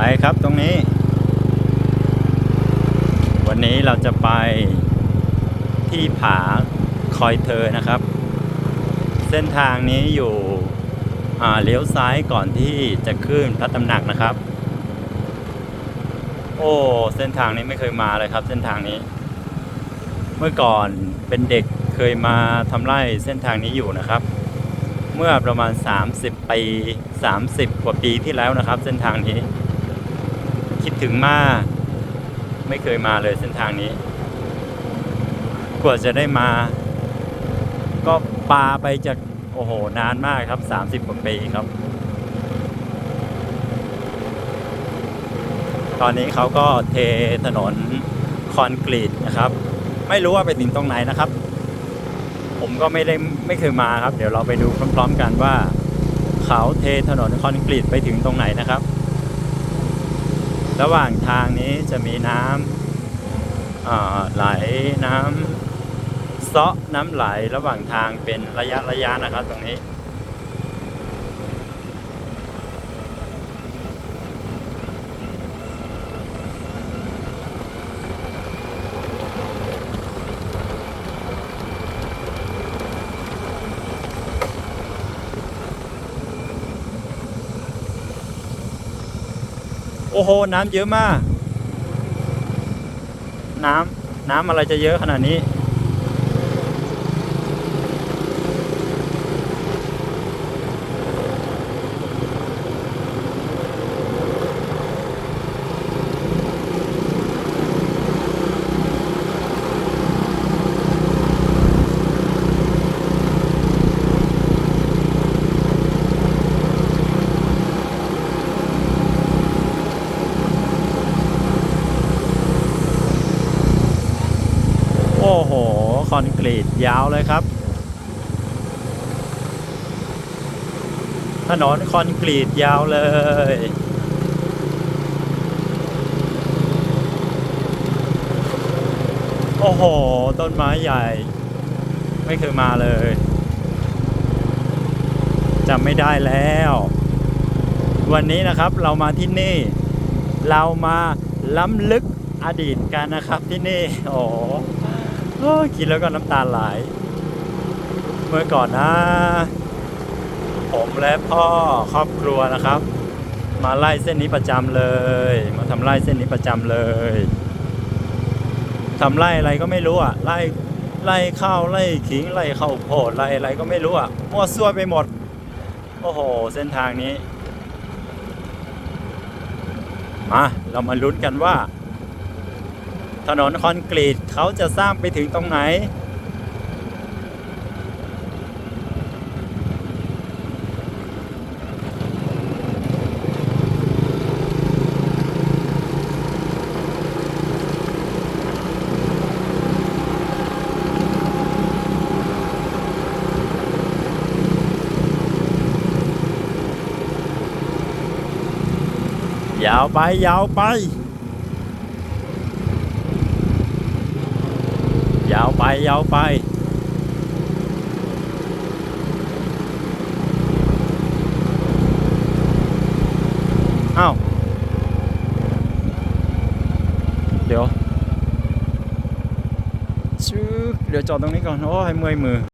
ไปครับตรงนี้ วันนี้เราจะไปที่ผาคอยเธอนะครับ เส้นทางนี้อยู่เลี้ยวซ้ายก่อนที่จะขึ้นพระตำหนักนะครับ โอ้เส้นทางนี้ไม่เคยมาเลยครับ เส้นทางนี้ เมื่อก่อนเป็นเด็กเคยมาทำไร่เส้นทางนี้อยู่นะครับ เมื่อประมาณ 30 ปี 30 กว่าปีที่แล้วนะครับ เส้นทางนี้ คิดถึงมาก ไม่เคยมาเลยเส้นทางนี้ กว่าจะได้มา ก็ปาไปจากโอ้โห นานมากครับ 30กว่าปีครับ ตอนนี้เขาก็เทถนนคอนกรีตนะครับ ไม่รู้ว่าไปถึงตรงไหนนะครับ ผมก็ไม่ได้ไม่เคยมาครับ เดี๋ยวเราไปดูพร้อมๆกันว่า เขาเทถนนคอนกรีตไปถึงตรงไหนนะครับ ระหว่างทางนี้จะมีน้ำไหลน้ำเซาะน้ำไหลระหว่างทางเป็นระยะระยะนะครับตรงนี้ อ้โห น้ำเยอะมาก น้ำน้ำอะไรจะเยอะขนาดนี้ โอ้โห คอนกรีตยาวเลยครับ ถนนคอนกรีตยาวเลย โอ้โห ต้นไม้ใหญ่ ไม่เคยมาเลยจำไม่ได้แล้ว วันนี้นะครับเรามาที่นี่ เรามาล้ำลึกอดีตกันนะครับที่นี่ โอ้ โหโอ้ยคิดแล้วก็น้ำตาไหลเมื่อก่อนนะ ผมและพ่อครอบครัวนะครับ มาไล่เส้นนี้ประจำเลย มาทำไล่เส้นนี้ประจำเลยทำไล่อะไรก็ไม่รู้อะไล่ไล่ข้าวไล่ขิงไล่ข้าวโพดไล่อะไรก็ไม่รู้อะมั่วซั่วไปหมด โอ้โห เส้นทางนี้มาเรามาลุ้นกันว่า ถนนคอนกรีตเขาจะสร้างไปถึงตรงไหน ยาวไป ยาวไป ยาวไปยาวไปอ้าวเดี๋ยวชึกเดี๋ยวจอดตรงนี้ก่อน โอ้ยเมื่อยมือ